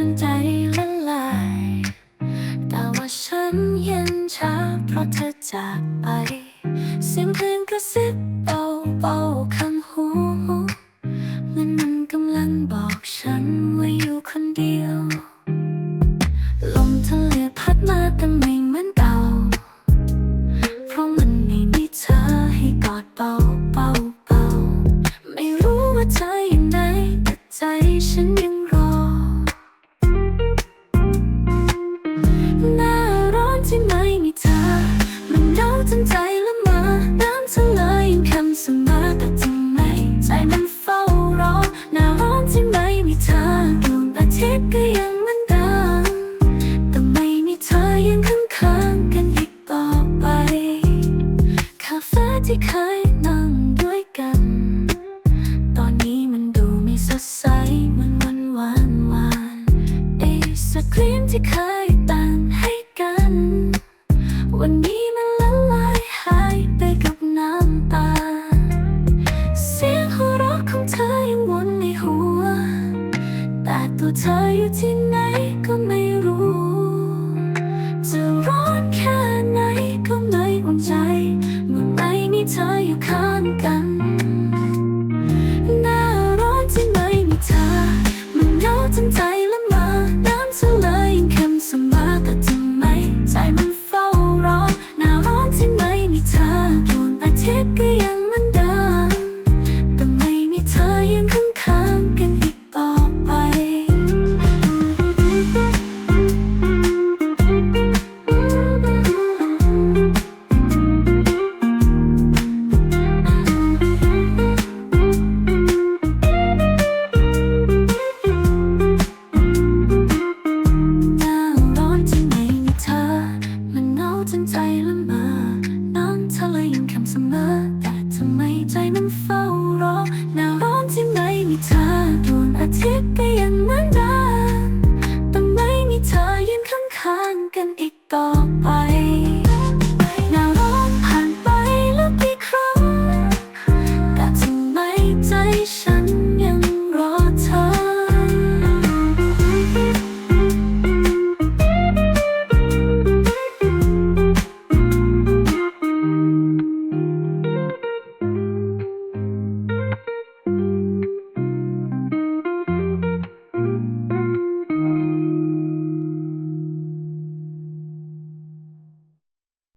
จนใจละลาย แต่ว่าฉันเย็นชาเพราะเธอจากไป เสียงเพลงกระซิบเบาๆข้างหูเหมือนมันกำลังบอกฉัน ที่เคยนั่งด้วยกัน ตอนนี้มันดูไม่สดใสเหมือนวันวานวานไอศครีมที่เคยแต่งให้กัน วันนี้มันละลายหายไปกับน้ำตา เสียงหัวเราะของเธอยังวนในหัว แต่ตัวเธออยู่ที่ไหนก็ไม่รู้ วงอาทิตย์ก็ยังเหมือนเดิมแต่ไม่มีเธอยังข้างๆกันอีกต่อไป หน้าร้อนที่ไม่มีเธอ มันเหงาจนใจละเมอ เสมอ แต่ทำไมใจมันเฝ้ารอหนาวร้อนที่ไม่มีเธอดวงอาทิตย์ก็ยังเหมือนเดิมแต่ไม่มีเธอยืนข้างๆกันอีกต่อ